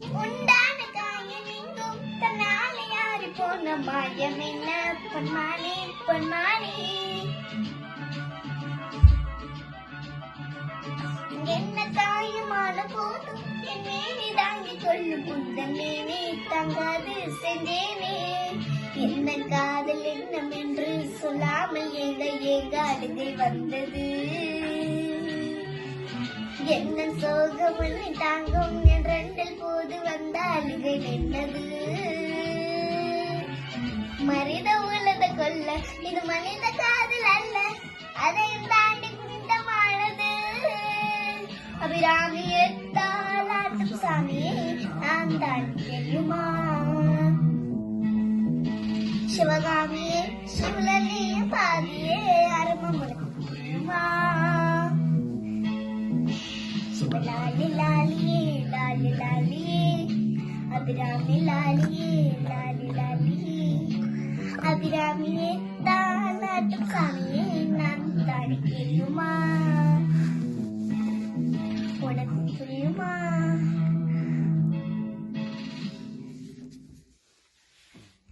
உண்டான தன்னாலே யாரு போன மாயம் என்ன? பொன்மானே பொன்மானே என்ன காயமான போதும்? என் கொள்ளும் உந்தன் மேனி தங்காது சென்றேனே என்ன காதல் எண்ணம் என்று சொல்லாமல் வந்தது. என்ன சோகம் தாங்கும் என்ற உள்ளத இது மனித காதல் அல்ல. அதையும் தாண்டி புனிதமானது. அபிராமியே தாளாட்டும் சாமியே நான் தான் தெரியுமா சிவகாமியே சிவலிய பாதியே அருமம் தெரியுமா சிவலாலி லாலியே லாலி லாலியே. அபிராமி லாலியே லாலி லாலியே. அபிராமியே தாளாட்டும் சாமியே நான் தாடி தெரியுமா உனக்கு புரியுமா?